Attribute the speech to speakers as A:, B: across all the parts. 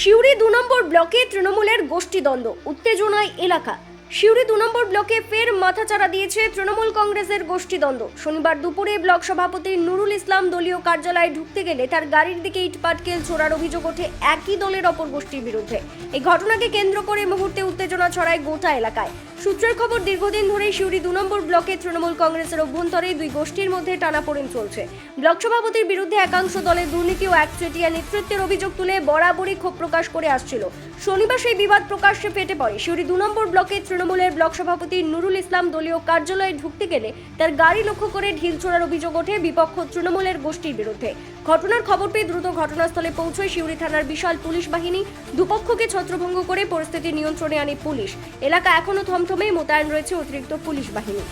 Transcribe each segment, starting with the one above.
A: সিউড়ি দু নম্বর ব্লকে তৃণমূলের গোষ্ঠীদ্বন্দ্ব, উত্তেজনায় এলাকা। শিউরি দু নম্বর ব্লকে ফের মাথাচাড়া দিয়েছে তৃণমূল কংগ্রেসের গোষ্ঠীদ্বন্দ্ব। শনিবার দুপুরে ব্লক সভাপতি নুরুল ইসলাম দলীয় কার্যালয়ে ঢুকতে গেলে তার গাড়ির দিকে ইটপাটকেল ছোড়ার অভিযোগ ওঠে একই দলের অপর গোষ্ঠীর বিরুদ্ধে। এই ঘটনাকে কেন্দ্র করে মুহূর্তে উত্তেজনা ছড়ায় গোটা এলাকায়। সূত্রের খবর, দীর্ঘদিন ধরেই সিউড়ি দু নম্বর ব্লকে তৃণমূল কংগ্রেসের অভ্যন্তরে দুই গোষ্ঠীর মধ্যে টানাপোড়েন চলছে। ব্লক সভাপতির বিরুদ্ধে একাংশ দলের দুর্নীতি ও একচেটিয়া নেতৃত্বের অভিযোগ তুলে বরাবরই ক্ষোভ প্রকাশ করে আসছিল। শনিবার সেই বিবাদ প্রকাশ্যে ফেটে পড়ে। সিউড়ি দু নম্বর ব্লকে তৃণমূলের ব্লক সভাপতি নুরুল ইসলাম দলীয় কার্যালয়ে ঢুকতে গেলে তার গাড়ি লক্ষ্য করে ঢিল ছোড়ার অভিযোগ ওঠে বিপক্ষ তৃণমূলের গোষ্ঠীর বিরুদ্ধে। ঘটনার খবর পেয়ে দ্রুত ঘটনাস্থলে পৌঁছয় সিউড়ি থানার বিশাল পুলিশ বাহিনী। দুপক্ষকে ছত্রভঙ্গ করে পরিস্থিতি নিয়ন্ত্রণে আনে পুলিশ। এলাকা এখনও থমথমে, মোতায়েন রয়েছে অতিরিক্ত পুলিশ বাহিনী।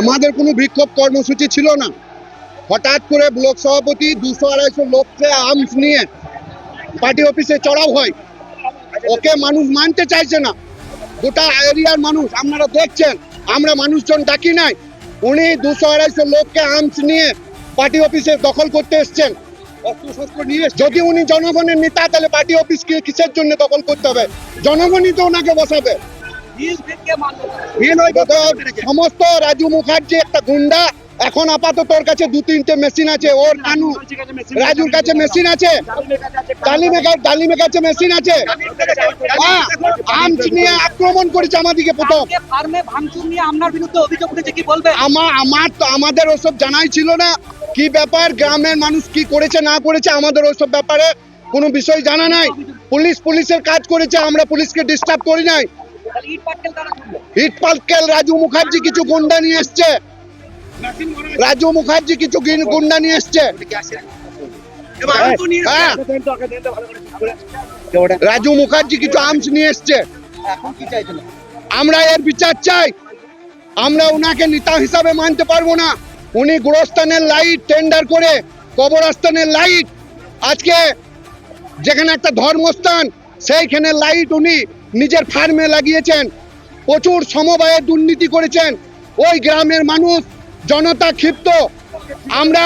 B: আমাদের কোনো বিক্ষোভ কর্মসূচি ছিল না। হঠাৎ করে ব্লক সভাপতি দুশো আড়াইশো লোককে আর্মস নিয়ে পার্টি অফিসে চড়াও হয়। ওকে মানুষ মানতে চাইছে না। গোটা এরিয়ার মানুষ, আপনারা দেখছেন, আমরা মানুষজন ডাকি নাই। উনি দুশো আড়াইশো লোককে আর্মস নিয়ে পার্টি অফিসে দখল করতে এসছেন। অস্ত্রশস্ত্র নিয়ে যদি উনি জনগণের নেতা তাহলে পার্টি অফিস কিসের জন্য দখল করতে হবে? জনগণই তো ওনাকে বসাবে। সমস্ত রাজু মুখার্জি একটা গুন্ডা এখন আপাতত ওর কাছে দু তিনটে মেশিন আছে। ওর কানু রাজুর কাছে মেশিন আছে। ডালিমে ডালিমের কাছে মেশিন আছে। হ্যাঁ নিয়ে আক্রমণ করেছে আমাদেরকে প্রথম। আমার আমার তো আমাদের ওসব জানাই ছিল না। কি ব্যাপার? গ্রামের মানুষ কি করেছে না করেছে আমাদের ওসব ব্যাপারে কোনো বিষয় জানা নাই। পুলিশ পুলিশের কাজ করেছে আমরা পুলিশকে ডিস্টার্ব করি নাই।
C: ইট পাটকেল
B: রাজু মুখার্জি কিছু গুন্ডা নিয়ে এসছে। রাজু মুখার্জি কিছু গুন্ডা নিয়ে এসছে। হ্যাঁ রাজু মুখার্জি কিছু আর্মস নিয়ে এসছে। আমরা এর বিচার চাই। আমরা ওনাকে নেতা হিসাবে মানতে পারব না। উনি গোরস্থানের লাইট টেন্ডার করে কবরস্থানের লাইট। আজকে যেখানে একটা ধর্মস্থান, সেইখানে লাইট উনি নিজের ফার্মে লাগিয়েছেন। প্রচুর সমবায়ে দুর্নীতি করেছেন। ওই গ্রামের মানুষ, জনতা ক্ষিপ্ত। আমরা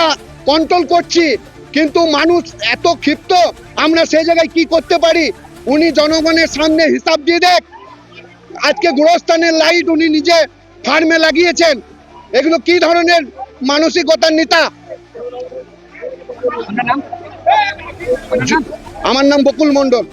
B: কন্ট্রোল করছি, কিন্তু মানুষ এত ক্ষিপ্ত, আমরা সেই জায়গায় কি করতে পারি? উনি জনগণের সামনে হিসাব দিয়ে দেখ। আজকে গোরস্থানের লাইট উনি নিজে ফার্মে লাগিয়েছেন। এগুলো কি ধরনের মানসিকতার নেতা। আমার নাম বকুল মন্ডল